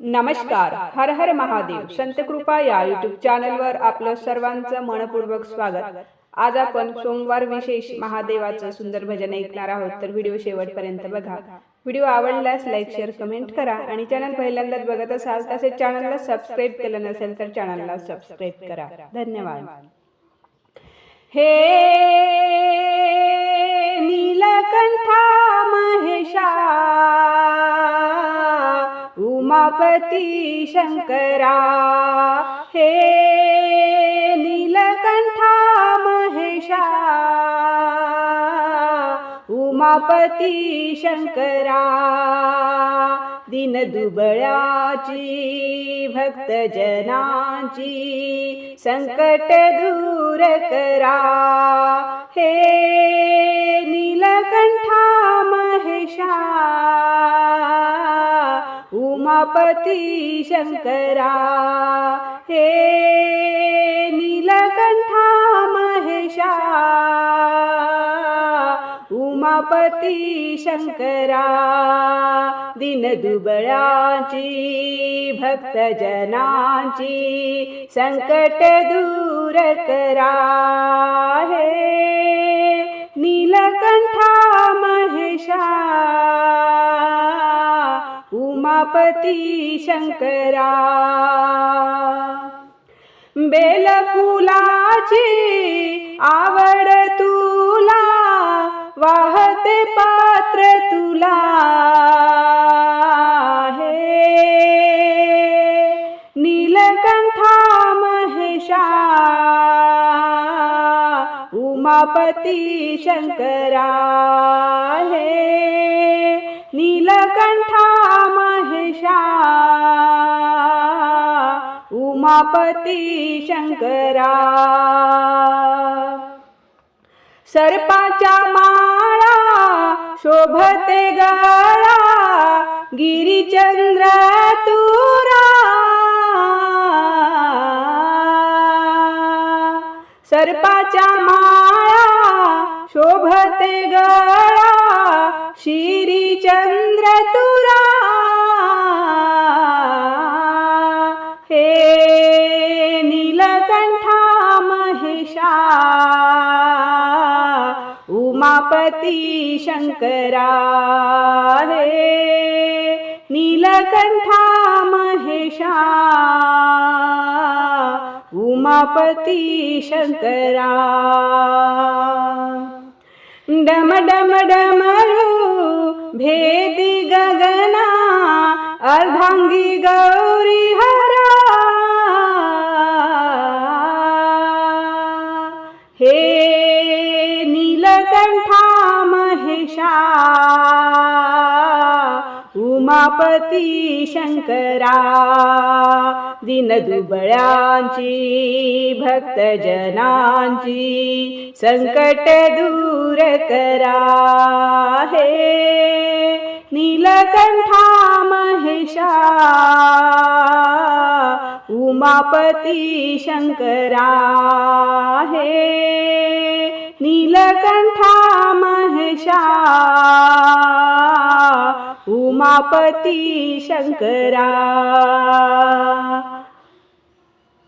नमस्कार. हर हर महादेव. संत कृपा या युट्यूब चॅनलवर आपलं सर्वांचं मनपूर्वक स्वागत. आज आपण सोमवार विशेष महादेवाचं सुंदर भजन ऐकणार आहोत. तर व्हिडिओ शेवटपर्यंत बघा. व्हिडिओ आवडल्यास लाईक शेअर कमेंट करा आणि चॅनल पहिल्यांदाच बघत असाल तसेच चॅनलला सबस्क्राईब केलं नसेल तर चॅनलला सबस्क्राईब करा. धन्यवाद. हे उमापती शंकरा. हे नीलकंठा महेशा. उमापती शंकरा. दीनदुबळाची भक्तजनाची संकट दूर करा. हे नीलकंठा महेशा. उमापती शंकरा. हे नीलकंठा महेशा. उमापती शंकरा. दीनदुबळाची भक्तजनाची संकट दूर करा. हे नीलकंठा महेशा उमापती शंकरा. बेलफुलाची आवड तुला वाहते पात्र तुला. हे नीलकंठा महेशा उमापती शंकरा. हे नीलकंठा महेशा उमापती शंकरा. सर्पाच्या माळा शोभते गळा गिरिचंद्र तुरा. सर्पाच्या माळा शोभते गळा श्रीचंद्र तुरा हे नीलकंठा महेशा उमापती शंकरा हे नीलकंठा महेशा उमापती शंकरा डम डम डमरू भेदी गगना अर्धांगी गौरी हरा। हे नीलकंठा महेशा उमापती शंकरा दीनदुबळांची भक्तजनांची संकट दूर करा. हे नीलकंठा महेशा उमापती शंकरा हे नीलकंठा महेशा उमापती शंकरा.